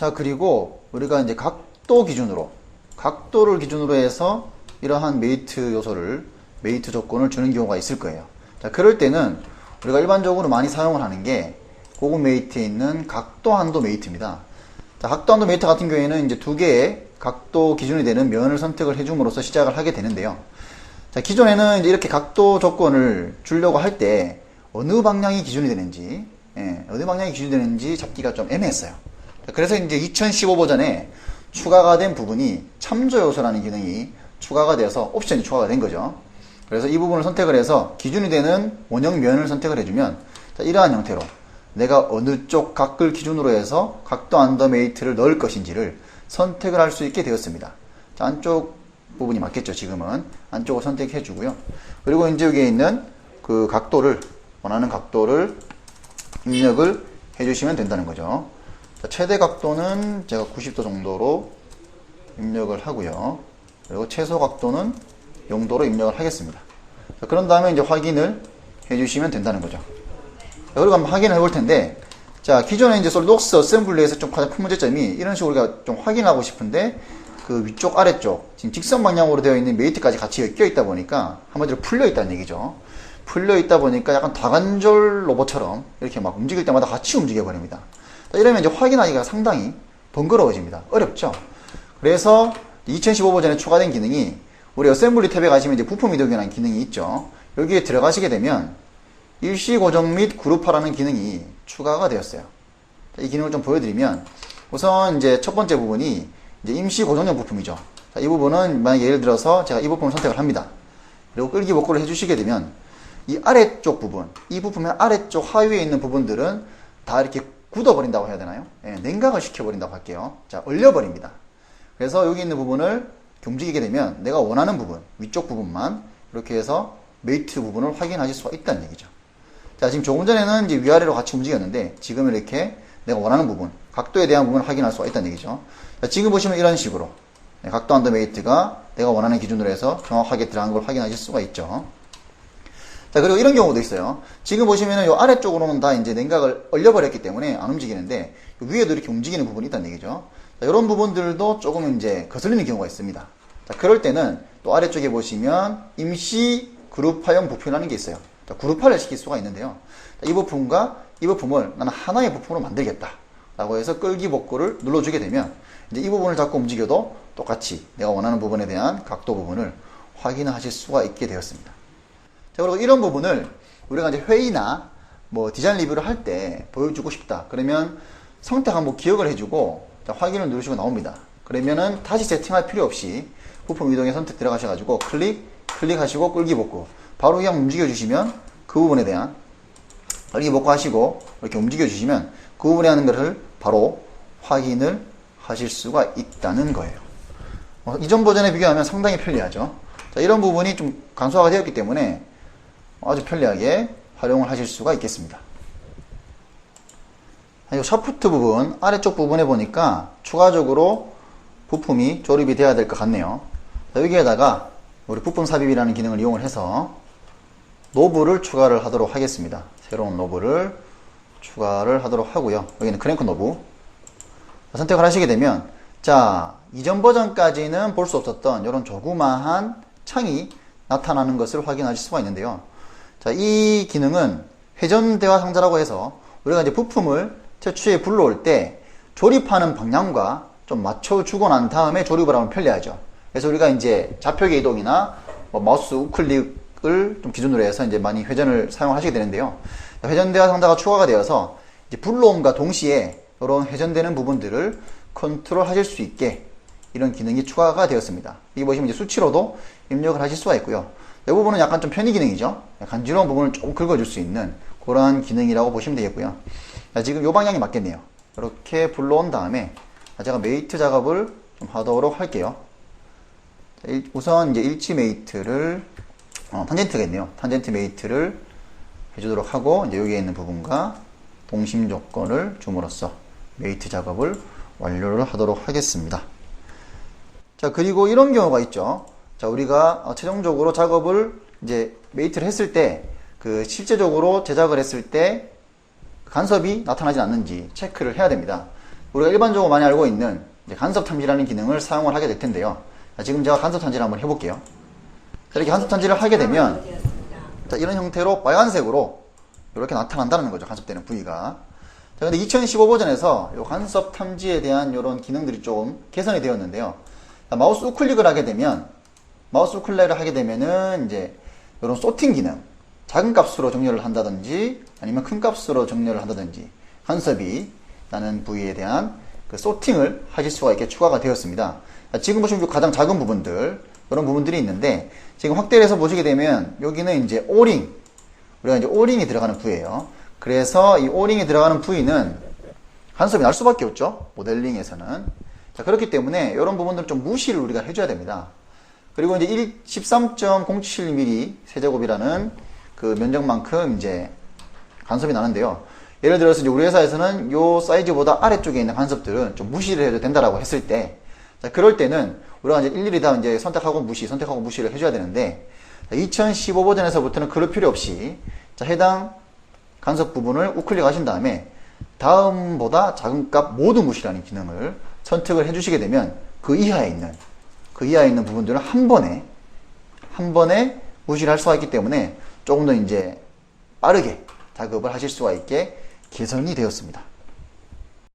자, 그리고 우리가 이제 각도 기준으로, 각도를 기준으로 해서 이러한 메이트 요소를, 메이트 조건을 주는 경우가 있을 거예요. 자, 그럴 때는 우리가 일반적으로 많이 사용을 하는 게 고급 메이트에 있는 각도 한도 메이트입니다. 자, 각도 한도 메이트 같은 경우에는 이제 두 개의 각도 기준이 되는 면을 선택을 해줌으로써 시작을 하게 되는데요. 자, 기존에는 이렇게 각도 조건을 주려고 할 때 어느 방향이 기준이 되는지, 예, 어느 방향이 기준이 되는지 잡기가 좀 애매했어요. 자, 그래서 이제 2015 버전에 추가가 된 부분이 참조 요소라는 기능이 추가가 되어서 옵션이 추가가 된 거죠. 그래서 이 부분을 선택을 해서 기준이 되는 원형 면을 선택을 해주면 자, 이러한 형태로 내가 어느 쪽 각을 기준으로 해서 각도 안더메이트를 넣을 것인지를 선택을 할 수 있게 되었습니다. 자, 안쪽 부분이 맞겠죠, 지금은. 안쪽을 선택해 주고요. 그리고 이제 여기에 있는 그 각도를, 원하는 각도를 입력을 해 주시면 된다는 거죠. 자, 최대 각도는 제가 90도 정도로 입력을 하고요. 그리고 최소 각도는 0도로 입력을 하겠습니다. 자, 그런 다음에 이제 확인을 해 주시면 된다는 거죠. 자, 그리고 한번 확인을 해볼 텐데, 자, 기존에 이제 솔록스 어셈블리에서 좀 가장 큰 문제점이 이런 식으로 우리가 좀 확인하고 싶은데, 그 위쪽 아래쪽, 지금 직선 방향으로 되어 있는 메이트까지 같이 엮여 있다 보니까, 한마디로 풀려 있다는 얘기죠. 풀려 있다 보니까 약간 다관절 로봇처럼 이렇게 막 움직일 때마다 같이 움직여 버립니다. 자, 이러면 이제 확인하기가 상당히 번거로워집니다. 어렵죠? 그래서 2015 버전에 추가된 기능이 우리 어셈블리 탭에 가시면 이제 부품 이동이라는 기능이 있죠. 여기에 들어가시게 되면 일시 고정 및 그룹화라는 기능이 추가가 되었어요. 자, 이 기능을 좀 보여드리면 우선 이제 첫 번째 부분이 이제 임시 고정용 부품이죠. 자, 이 부분은 만약 예를 들어서 제가 이 부품을 선택을 합니다. 그리고 끌기 복구를 해주시게 되면 이 아래쪽 부분, 이 부품의 아래쪽 하위에 있는 부분들은 다 이렇게 굳어버린다고 해야 되나요? 예, 냉각을 시켜버린다고 할게요. 자, 얼려버립니다. 그래서 여기 있는 부분을 움직이게 되면 내가 원하는 부분, 위쪽 부분만 이렇게 해서 메이트 부분을 확인하실 수가 있다는 얘기죠. 자, 지금 조금 전에는 이제 위아래로 같이 움직였는데 지금은 이렇게 내가 원하는 부분, 각도에 대한 부분을 확인할 수가 있다는 얘기죠. 자, 지금 보시면 이런 식으로 네, 각도 안더 메이트가 내가 원하는 기준으로 해서 정확하게 들어간 걸 확인하실 수가 있죠. 자, 그리고 이런 경우도 있어요. 지금 보시면은 요 아래쪽으로는 다 이제 냉각을 얼려버렸기 때문에 안 움직이는데 위에도 이렇게 움직이는 부분이 있다는 얘기죠. 자, 이런 부분들도 조금 이제 거슬리는 경우가 있습니다. 자, 그럴 때는 또 아래쪽에 보시면 임시 그룹화형 부품이라는 게 있어요. 자, 그룹화를 시킬 수가 있는데요. 자, 이 부품과 이 부품을 나는 하나의 부품으로 만들겠다. 라고 해서 끌기 복구를 눌러주게 되면 이제 이 부분을 자꾸 움직여도 똑같이 내가 원하는 부분에 대한 각도 부분을 확인하실 수가 있게 되었습니다. 자, 그리고 이런 부분을 우리가 이제 회의나 뭐 디자인 리뷰를 할 때 보여주고 싶다. 그러면 선택 한번 기억을 해주고 자, 확인을 누르시고 나옵니다. 그러면은 다시 세팅할 필요 없이 부품 이동에 선택 들어가셔가지고 클릭, 클릭하시고 끌기 복구. 바로 그냥 움직여주시면 그 부분에 대한 끌기 복구 하시고 이렇게 움직여주시면 그 부분에 하는 것을 바로 확인을 하실 수가 있다는 거예요. 어, 이전 버전에 비교하면 상당히 편리하죠. 자, 이런 부분이 좀 간소화가 되었기 때문에 아주 편리하게 활용을 하실 수가 있겠습니다. 이 샤프트 부분, 아래쪽 부분에 보니까 추가적으로 부품이 조립이 돼야 될 것 같네요. 자, 여기에다가 우리 부품 삽입이라는 기능을 이용을 해서 노브를 추가를 하도록 하겠습니다. 새로운 노브를 추가를 하도록 하고요. 여기는 크랭크 노브. 선택을 하시게 되면 자 이전 버전까지는 볼 수 없었던 이런 조그마한 창이 나타나는 것을 확인하실 수가 있는데요. 자, 이 기능은 회전 대화 상자라고 해서 우리가 이제 부품을 최초에 불러올 때 조립하는 방향과 좀 맞춰주고 난 다음에 조립을 하면 편리하죠. 그래서 우리가 이제 좌표계 이동이나 뭐 마우스 우클릭을 좀 기준으로 해서 이제 많이 회전을 사용하시게 되는데요. 회전 대화 상자가 추가가 되어서 이제 불러옴과 동시에 이런 회전되는 부분들을 컨트롤 하실 수 있게 이런 기능이 추가가 되었습니다. 여기 보시면 이제 수치로도 입력을 하실 수가 있고요. 이 부분은 약간 좀 편의 기능이죠. 간지러운 부분을 조금 긁어줄 수 있는 그러한 기능이라고 보시면 되겠고요. 자, 지금 이 방향이 맞겠네요. 이렇게 불러온 다음에 제가 메이트 작업을 좀 하도록 할게요. 우선 이제 일치 메이트를 어, 탄젠트겠네요. 탄젠트 메이트를 해주도록 하고 이제 여기에 있는 부분과 동심 조건을 줌으로써 메이트 작업을 완료를 하도록 하겠습니다. 자, 그리고 이런 경우가 있죠. 자, 우리가 어, 최종적으로 작업을 이제 메이트를 했을 때, 그 실제적으로 제작을 했을 때 간섭이 나타나지 않는지 체크를 해야 됩니다. 우리가 일반적으로 많이 알고 있는 간섭 탐지라는 기능을 사용을 하게 될 텐데요. 자, 지금 제가 간섭 탐지를 한번 해볼게요. 자, 이렇게 간섭 탐지를 하게 되면 자, 이런 형태로 빨간색으로 이렇게 나타난다는 거죠. 간섭되는 부위가. 자, 근데 2015 버전에서 요 간섭 탐지에 대한 이런 기능들이 조금 개선이 되었는데요. 자, 마우스 우클릭을 하게 되면 마우스 우클릭을 하게 되면은 이제 이런 소팅 기능 작은 값으로 정렬을 한다든지 아니면 큰 값으로 정렬을 한다든지 간섭이 나는 부위에 대한 그 소팅을 하실 수가 있게 추가가 되었습니다. 자, 지금 보시면 가장 작은 부분들 이런 부분들이 있는데 지금 확대를 해서 보시게 되면 여기는 이제 오링 우리가 이제 오링이 들어가는 부위예요. 그래서 이 오링이 들어가는 부위는 간섭이 날 수밖에 없죠. 모델링에서는. 자, 그렇기 때문에 이런 부분들은 좀 무시를 우리가 해줘야 됩니다. 그리고 이제 1, 13.077mm 세제곱이라는 그 면적만큼 이제 간섭이 나는데요. 예를 들어서 이제 우리 회사에서는 요 사이즈보다 아래쪽에 있는 간섭들은 좀 무시를 해도 된다라고 했을 때, 자, 그럴 때는 우리가 이제 일일이 다 이제 선택하고 무시, 선택하고 무시를 해줘야 되는데, 2015 버전에서부터는 그럴 필요 없이, 자, 해당 간섭 부분을 우클릭 하신 다음에, 다음보다 작은 값 모두 무시라는 기능을 선택을 해주시게 되면, 그 이하에 있는, 그 이하에 있는 부분들은 한 번에, 한 번에 무시를 할 수가 있기 때문에, 조금 더 이제 빠르게 작업을 하실 수가 있게 개선이 되었습니다.